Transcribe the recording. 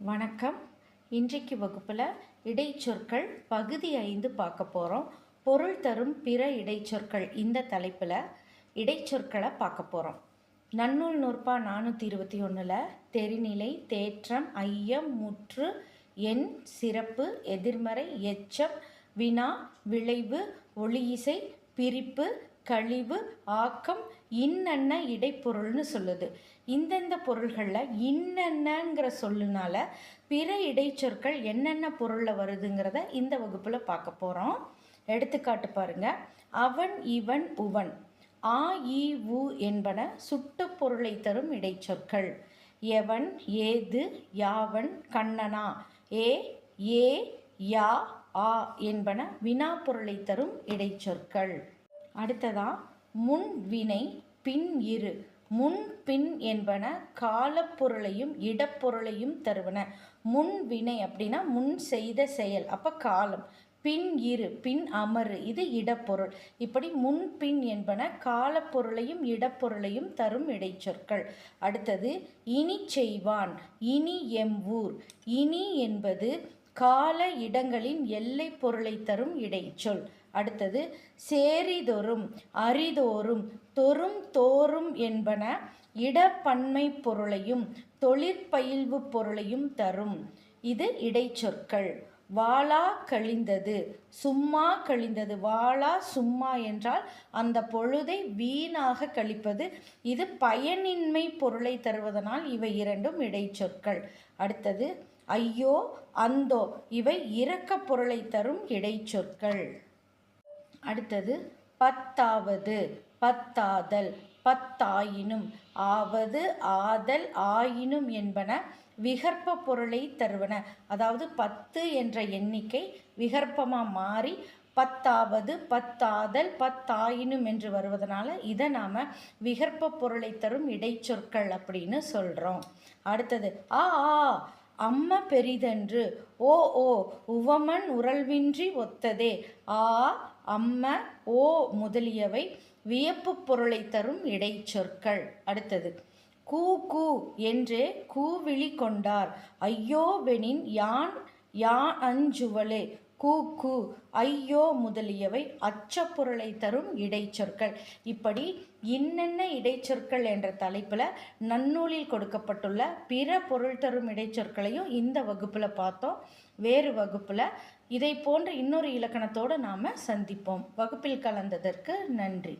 வணக்கம். இன்றைக்கு வகுப்பில் இடைச்சொற்கள் பகுதி ஐந்து பார்க்க போகிறோம் பொருள் தரும் பிற இடைச்சொற்கள் இந்த தலைப்பில் இடைச்சொற்களை பார்க்க போகிறோம் நன்னூல் நூற்பா நானூற்றி இருபத்தி ஒன்றில் தெரிநிலை தேற்றம் ஐயம் முற்று எண் சிறப்பு எதிர்மறை எச்சம் வினா விளைவு ஒளியிசை பிரிப்பு கழிவு ஆக்கம் இன்னென்ன இடைப்பொருள்னு சொல்லுது. இந்தந்த பொருள்களில் இன்னென்னங்கிற சொல்லுனால பிற இடைச்சொற்கள் என்னென்ன பொருளில் வருதுங்கிறத இந்த வகுப்பில் பார்க்க போகிறோம் எடுத்துக்காட்டு பாருங்க. அவன் இவன் உவன். ஆ இ உ என்பன சுட்டு பொருளை தரும் இடைச்சொற்கள். எவன் ஏது யாவன் கண்ணனா. ஏ ஏ யா ஆ என்பன வினா பொருளை தரும் இடைச்சொற்கள். அடுத்ததா முன் வினை பின் இரு. முன் பின் என்பன காலப்பொருளையும் இடப்பொருளையும் தருவன. முன் வினை அப்படின்னா முன் செய்த செயல் அப்போ காலம். பின் இரு பின் அமரு இது இடப்பொருள் இப்படி முன் பின் என்பன காலப்பொருளையும் இடப்பொருளையும் தரும் இடைச்சொற்கள். அடுத்தது இனி செய்வான் இனி எம் ஊர். இனி என்பது கால இடங்களின் எல்லை பொருளை தரும் இடைச்சொல். அடுத்தது சேரிதொரும் அரிதோறும் தொறும் தோறும் என்பன இடப்பன்மை பொருளையும் தொழிற்பயில்வு பொருளையும் தரும். இது இடைச்சொற்கள். வாளா கழிந்தது. சும்மா கழிந்தது. வாளா சும்மா என்றால் அந்த பொழுதை வீணாக கழிப்பது. இது பயனின்மை பொருளை தருவதனால் இவை இரண்டும் இடைச்சொற்கள். அடுத்தது ஐயோ அந்தோ இவை இரக்க பொருளை தரும் இடைச்சொற்கள். அடுத்தது பத்தாவது பத்தாதல் பத்தாயினும் ஆவது ஆதல் ஆயினும் என்பன விகற்ப பொருளை தருவன. அதாவது பத்து என்ற எண்ணிக்கை விகற்பமாக மாறி பத்தாவது பத்தாதல் பத்தாயினும் என்று வருவதனால இதை நாம் விகற்ப பொருளை தரும் இடைச்சொற்கள் அப்படின்னு சொல்கிறோம் அடுத்தது ஆ ஆ அம்ம பெரிதென்று ஓ ஓ உவமன் உறல்வின்றி ஒத்ததே. ஆ அம்ம ஓ முதலியவை வியப்பு பொருளை தரும் இடைச்சொற்கள். அடுத்தது கூ கூ என்றே கூவிழி கொண்டார். ஐயோவெனின் யான் யா அஞ்சுவலே. கூக்கு ஐயோ முதலியவை அச்சப்பொருளை தரும் இடைச்சொற்கள். இப்படி இன்னென்ன இடைச்சொற்கள் என்ற தலைப்பில் நன்னூலில் கொடுக்கப்பட்டுள்ள பிற பொருள் தரும் இடைச்சொற்களையும் இந்த வகுப்பில் பார்த்தோம். வேறு வகுப்பில் இதை போன்ற இன்னொரு இலக்கணத்தோடு நாம் சந்திப்போம். வகுப்பில் கலந்ததற்கு நன்றி.